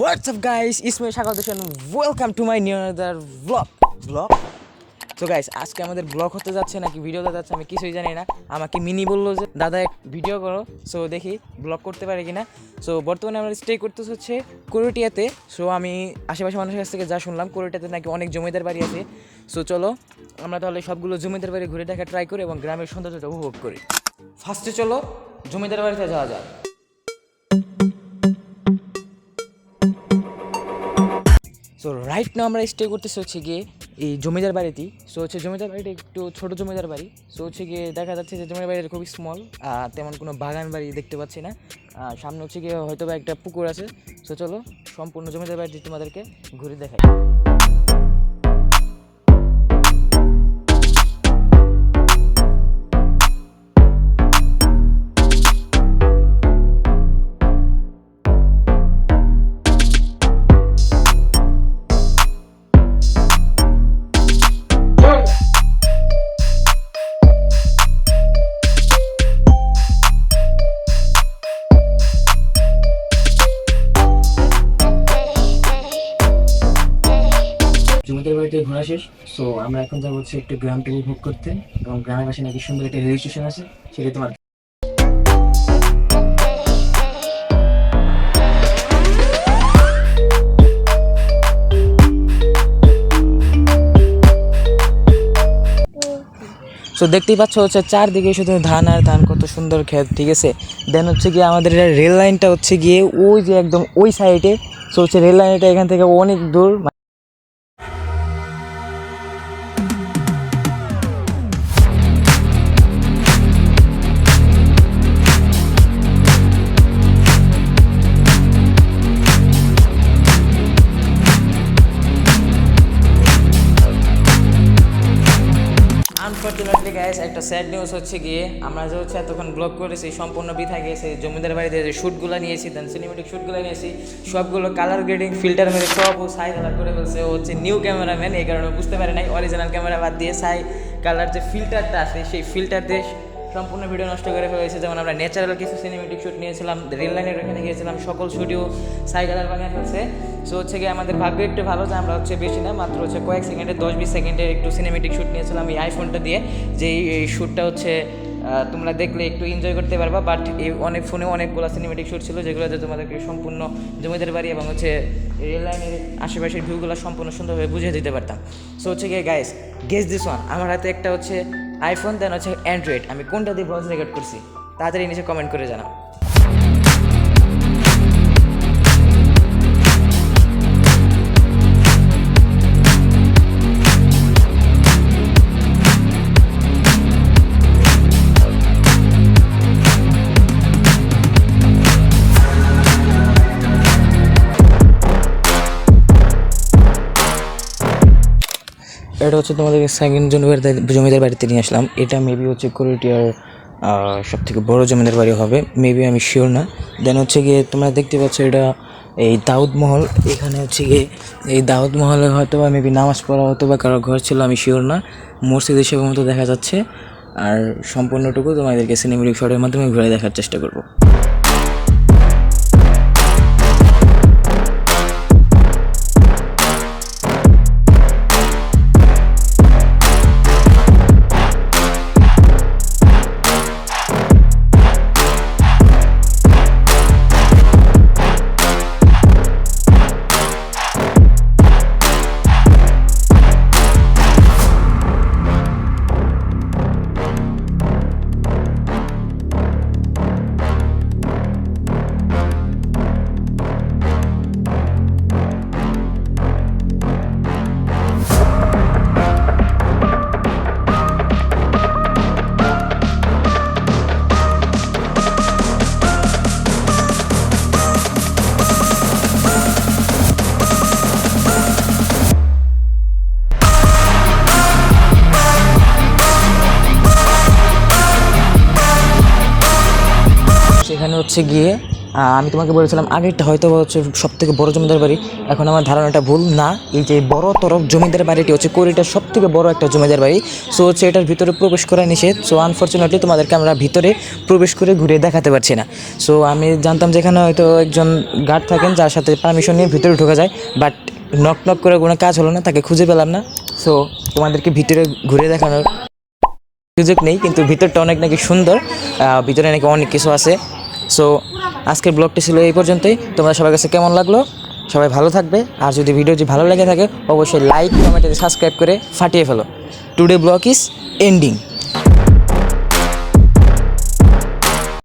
What's up, guys? ইসমে স্বাগত welcome to my new another blog blog তো guys আজকে আমাদের ব্লগ হতে যাচ্ছে নাকি ভিডিও হতে যাচ্ছে আমি কিছুই জানি না। আমাকে মিনি বলল যে, দাদা, এক ভিডিও করো। সো দেখি ব্লগ করতে পারে কিনা। সো বর্তমানে আমরা স্টে করতে হচ্ছে কোরটিয়াতে। সো আমি আশেপাশে মানুষের কাছ থেকে যা শুনলাম, কোরটিয়াতে নাকি অনেক জমিদার বাড়ি আছে। সো চলো, আমরা তাহলে সবগুলো জমিদার বাড়ি ঘুরে দেখা ট্রাই করি এবং গ্রামের সৌন্দর্যটা উপভোগ করি। ফার্স্টে চলো, জমিদার বাড়িতে যাওয়া যাক। সো রাইট না আমরা স্টে করতেছি হচ্ছে গিয়ে এই জমিদার বাড়িতেই। সো হচ্ছে জমিদার বাড়িটা একটু ছোটো জমিদার বাড়ি। সো হচ্ছে গিয়ে দেখা যাচ্ছে যে জমিদার বাড়িটা খুবই স্মল তেমন কোনো বাগান বাড়ি দেখতে পাচ্ছি না। সামনে হচ্ছে গিয়ে হয়তো বা একটা পুকুর আছে। সো চলো সম্পূর্ণ জমিদার বাড়িটি তোমাদেরকে ঘুরে দেখাই। বাড়িতে ঘোরা শেষ। সো আমরা এখন যাব হচ্ছে একটু গ্রামটা উপভোগ করতে। এবং গ্রামের পাশে নাকি সুন্দর একটা রেল স্টেশন আছে, সেটা তোমার সো দেখতেই পাচ্ছ হচ্ছে চারদিকে শুধু ধান আর ধান কত সুন্দর ক্ষেত ঠিক আছে? দেন হচ্ছে গিয়ে আমাদের এটা রেল লাইনটা হচ্ছে গিয়ে ওই যে একদম ওই সাইডে সো হচ্ছে রেল লাইনটা এখান থেকে অনেক দূর। আনফর্চুনেটলি গাইস একটা স্যাড নিউজ হচ্ছে গিয়ে, আমরা যে হচ্ছে এতক্ষণ ব্লগ করেছি, সম্পূর্ণ বৃথা গিয়েছে। জমিদার বাড়িতে যে শ্যুটগুলো নিয়েছি দেন সিনেমেটিক শ্যুটগুলো নিয়েছি, সবগুলো কালার গ্রেডিং ফিল্টার মেরে সব ও সাই কালার করে ফেলছে। ও হচ্ছে নিউ ক্যামেরাম্যান এই কারণে বুঝতে পারে নাই অরিজিনাল ক্যামেরা বাদ দিয়ে সাই কালার যে ফিল্টারটা আছে, সেই ফিল্টার দিয়ে সম্পূর্ণ ভিডিও নষ্ট করে ফেলেছে যেমন আমরা ন্যাচারাল কিছু সিনেমেটিক শ্যুট নিয়েছিলাম রেল লাইনের ওখানে গিয়েছিলাম, সকল স্টুডিও সাইকেলার বানিয়ে ফেলছে। সো হচ্ছে গিয়ে আমাদের ভাগ্য একটু ভালো যে আমরা হচ্ছে বেশি না, মাত্র হচ্ছে কয়েক সেকেন্ডে, দশ বিশ সেকেন্ডের একটু সিনেমেটিক শ্যুট নিয়েছিলাম এই আইফোনটা দিয়ে। যে এই শ্যুটটা হচ্ছে তোমরা দেখলে একটু এনজয় করতে পারবা বাট এই অনেক ফোনে অনেকগুলো সিনেমেটিক শ্যুট ছিল যেগুলোতে তোমাদেরকে সম্পূর্ণ জমিদার বাড়ি এবং হচ্ছে রেল লাইনের আশেপাশের ভিউগুলো সম্পূর্ণ সুন্দরভাবে বুঝিয়ে দিতে পারতাম। সো হচ্ছে গিয়ে গাইস গেস দিস ওয়ান আমার হাতে একটা হচ্ছে আইফোন দেন হচ্ছে অ্যান্ড্রয়েড আমি কোনটা দিয়ে ভয়েস রেকর্ড করছি, তাড়াতাড়ি নিচে কমেন্ট করে জানাও। এটা হচ্ছে তোমাদেরকে সেকেন্ড জমিদার জমিদার বাড়িতে নিয়ে আসলাম। এটা মেবি হচ্ছে কোরিটিয়ার সব থেকে বড় জমিদার বাড়ি হবে। মেবি আমি শিওর না। দেন হচ্ছে গিয়ে তোমরা দেখতে পাচ্ছ এটা এই দাউদ মহল। এখানে হচ্ছে গিয়ে এই দাউদ মহলে হয়তো বা মেবি নামাজ পড়া হতো বা কারও ঘর ছিল, আমি শিওর না। মসজিদ হিসেবে মতো দেখা যাচ্ছে। আর সম্পূর্ণটুকু তোমাদেরকে সিনেমেটিক শটের মাধ্যমে ঘুরে দেখার চেষ্টা করব। সেখানে হচ্ছে গিয়ে আমি তোমাকে বলেছিলাম, আগেরটা হয়তো হচ্ছে সব থেকে বড় জমিদার বাড়ি। এখন আমার ধারণাটা ভুল না, এই যে বড় তরফ জমিদার বাড়িটি হচ্ছে কোরিটার সব থেকে বড় একটা জমিদার বাড়ি। সো হচ্ছে এটার ভিতরে প্রবেশ করা নিষেধ। সো আনফর্চুনেটলি তোমাদেরকে আমরা ভিতরে প্রবেশ করে ঘুরে দেখাতে পারছি না। সো আমি জানতাম যে এখানে হয়তো একজন গার্ড থাকেন, যার সাথে পারমিশন নিয়ে ভিতরে ঢোকা যায়। বাট নক নক করে কোনো কাজ হলো না, তাকে খুঁজে পেলাম না। সো তোমাদেরকে ভিতরে ঘুরে দেখানোর সুযোগ নেই, কিন্তু ভিতরটা অনেক নাকি সুন্দর। ভিতরে নাকি অনেক কিছু আছে। সো আজকের ব্লগটি ছিল এই পর্যন্তই। তোমরা সবার কাছে কেমন লাগল? সবাই ভালো থাকবে। আর যদি ভিডিওটি ভালো লেগে থাকে, অবশ্যই লাইক কমেন্ট সাবস্ক্রাইব করে ফাটিয়ে ফেলো। Today blog is ending